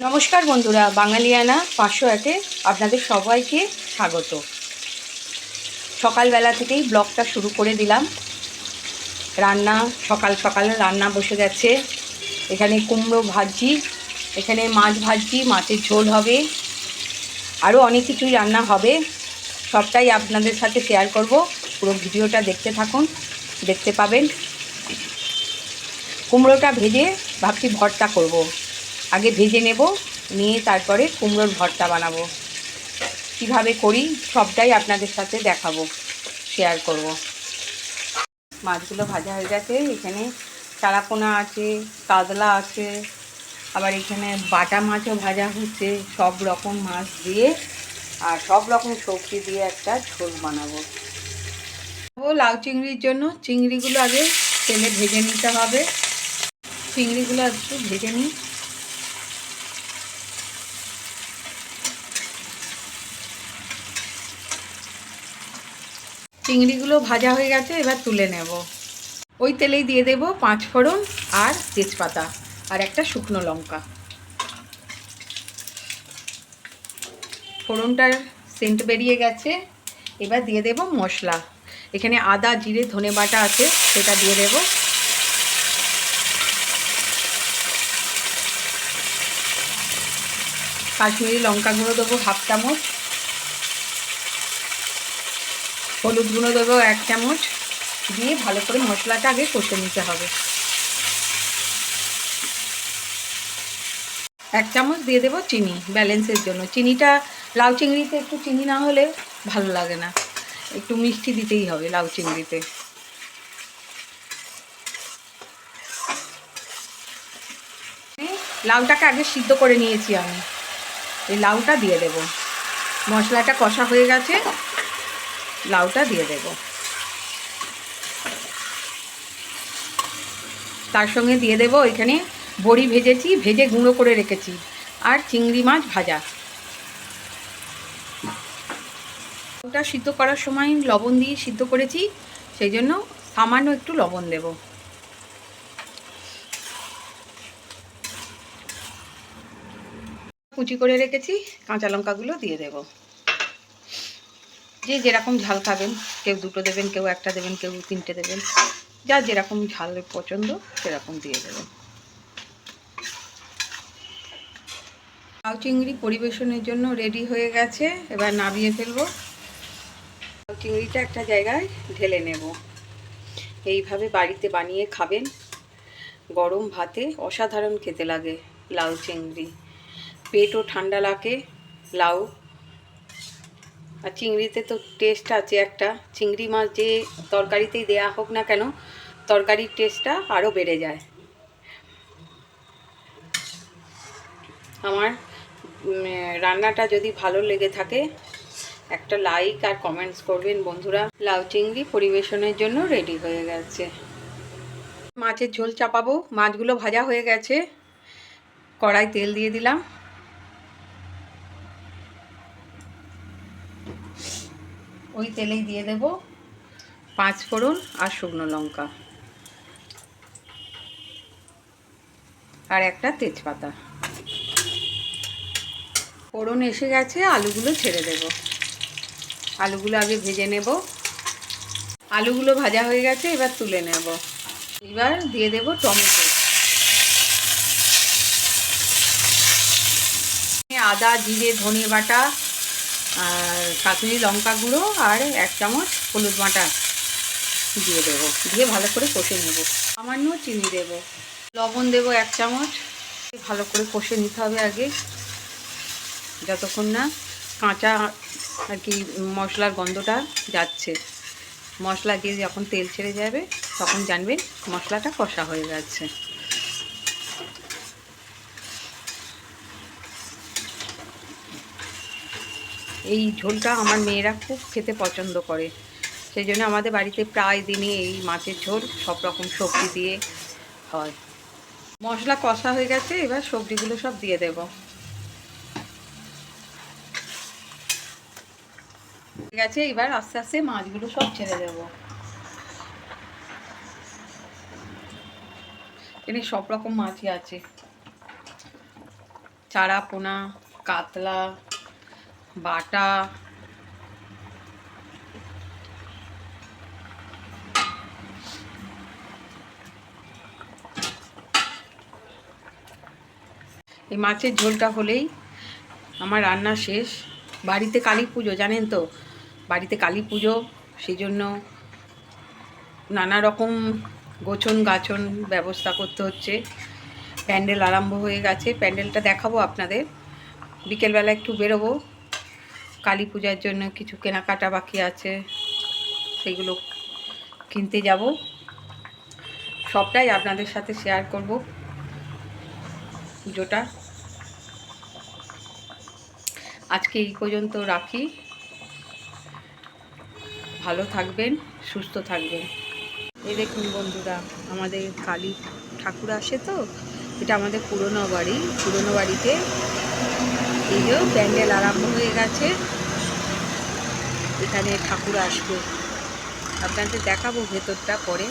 নমস্কার বন্ধুরা, বাঙালিয়ানা পাঁচশো একে আপনাদের সবাইকে স্বাগত। সকালবেলা থেকেই ব্লগটা শুরু করে দিলাম। রান্না, সকাল সকালে রান্না বসে গেছে। এখানে কুমড়ো ভাজি, এখানে মাছ ভাজি, মাছের ঝোল হবে। আরও অনেক কিছুই রান্না হবে। সবটাই আপনাদের সাথে শেয়ার করব। পুরো ভিডিওটা দেখতে থাকুন, দেখতে পাবেন। কুমড়োটা ভেজে ভাবছি ভর্তা করব। আগে ভেজে নেব, নিয়ে তারপরে কুমড়োর ভর্তা বানাবো। কীভাবে করি সবটাই আপনাদের সাথে দেখাবো শেয়ার করব। মাছগুলো ভাজা হয়ে গেছে, এখানে চারাপোনা আছে, কাতলা আছে, আবার এখানে বাটা মাছও ভাজা হচ্ছে, সব রকম মাছ দিয়ে, আর সব রকম সবজি দিয়ে একটা ঝোল বানাবো। ও লাউ চিংড়ির জন্য, চিংড়িগুলো আগে তেলে ভেজে নিতে হবে। চিংড়িগুলো একটু ভেজে নিই। চিংড়িগুলো ভাজা হয়ে গেছে, এবার তুলে নেব। ওই তেলেই দিয়ে দেব পাঁচ ফোড়ন আর তেজপাতা আর একটা শুকনো লঙ্কা। ফোড়নটার সেন্ট বেরিয়ে গেছে। এবার দিয়ে দেব মশলা। এখানে আদা, জিরে, ধনে বাটা আছে, সেটা দিয়ে দেব। কাশ্মীরি লঙ্কা গুঁড়ো দেবো হাফ চামচ। হলুদ গুঁড়ো দেবো এক চামচ। দিয়ে ভালো করে মশলাটা আগে কষে নিতে হবে। এক চামচ দিয়ে দেবো চিনি, ব্যালেন্সের জন্য। চিনিটা, লাউ চিংড়িতে একটু চিনি না হলে ভালো লাগে না। একটু মিষ্টি দিতেই হবে লাউ চিংড়িতে। লাউটাকে আগে সিদ্ধ করে নিয়েছি আমি। এই লাউটা দিয়ে দেব। মশলাটা কষা হয়ে গেছে। লাউটা দিয়ে দেব। তার সঙ্গে দিয়ে দেব এখানে বড়ি ভেজেছি, ভেজে গুঁড়ো করে রেখেছি আর চিংড়ি মাছ ভাজা। ওটা সিদ্ধ করার সময় লবণ দিয়ে সিদ্ধ করেছি, সেই জন্য সামান্য একটু লবণ দেব। কুচি করে রেখেছি, কাঁচা লঙ্কাগুলো দিয়ে দেব। যে যেরকম ঝাল খাবেন, কেউ দুটো দেবেন, কেউ একটা দেবেন, কেউ তিনটে দেবেন, যা যেরকম ঝাল পছন্দ সেরকম দিয়ে দেবেন। লাউ চিংড়ি পরিবেশনের জন্য রেডি হয়ে গেছে, এবার নামিয়ে ফেলব। লাউ চিংড়িটা একটা জায়গায় ঢেলে নেব। এইভাবে বাড়িতে বানিয়ে খাবেন। গরম ভাতে অসাধারণ খেতে লাগে লাউ চিংড়ি। পেটও ঠান্ডা লাগে, লাউ আর চিংড়িতে তো টেস্ট আছে একটা। চিংড়ি মাছ যে তরকারিতেই দেয়া হোক না কেন, তরকারির টেস্টটা আরও বেড়ে যায়। আমার রান্নাটা যদি ভালো লেগে থাকে, একটা লাইক আর কমেন্টস করবেন বন্ধুরা। লাউ চিংড়ি পরিবেশনের জন্য রেডি হয়ে গেছে। মাছের ঝোল চাপাবো, মাছগুলো ভাজা হয়ে গেছে। কড়াই তেল দিয়ে দিলাম। ওই তেলেই দিয়ে দেব পাঁচ ফোড়ন আর শুকনো লঙ্কা। আর একটা তেজপাতা। ফোড়ন এসে গেছে, আলুগুলো ছেড়ে দেব। আলুগুলো আগে ভেজে নেব। আলুগুলো ভাজা হয়ে গেছে, এবার তুলে নেব। এবার দিয়ে দেব টমেটো। আদা, জিরে, ধনে বাটা আর কাশ্মীরি লঙ্কা গুঁড়ো আর এক চামচ হলুদ বাটা দিয়ে দেবো। দিয়ে ভালো করে কষে নেব। সামান্য চিনি দেব। লবণ দেব এক চামচ। ভালো করে কষে নিতে হবে আগে। যতক্ষণ না কাঁচা আর কি মশলার গন্ধটা যাচ্ছে। মশলা দিয়ে যখন তেল ছেড়ে যাবে, তখন জানবেন মশলাটা কষা হয়ে যাচ্ছে। এই ঝোলটা আমার মেয়েরা খুব খেতে পছন্দ করে। সেই জন্য আমাদের বাড়িতে প্রায় দিনই এই মাছের ঝোল, সব রকম সবজি দিয়ে হয়। মশলা কষা হয়ে গেছে, এবার সবজিগুলো সব দিয়ে দেব। গেছে, এবার আস্তে আস্তে মাছগুলো সব ছেড়ে দেব। এখানে সব রকম মাছই আছে। চারা পোনা, কাতলা বাটা। এই মাছের ঝোলটা হলেই আমার রান্না শেষ। বাড়িতে কালী পুজো, জানেন তো? বাড়িতে কালী পুজো সেই জন্য নানা রকম গোছন গাছন ব্যবস্থা করতে হচ্ছে। প্যান্ডেল আরম্ভ হয়ে গেছে। প্যান্ডেলটা দেখাবো আপনাদের। বিকেলবেলা একটু বেরোবো। কালী পূজার জন্য কিছু কেনাকাটা বাকি আছে। সেগুলো কিনতে যাব। সবটাই আপনাদের সাথে শেয়ার করব পুজোটা। আজকে এই পর্যন্ত রাখি। ভালো থাকবেন, সুস্থ থাকবেন। এই দেখুন বন্ধুরা, আমাদের কালী ঠাকুর আসে তো, এটা আমাদের পুরনো বাড়ি। পুরনো বাড়িতে এই যে প্যান্ডেল আরম্ভ হয়ে গেছে। এখানে ঠাকুর আসবে। আপনাদের দেখাবো ভেতরটা পরে।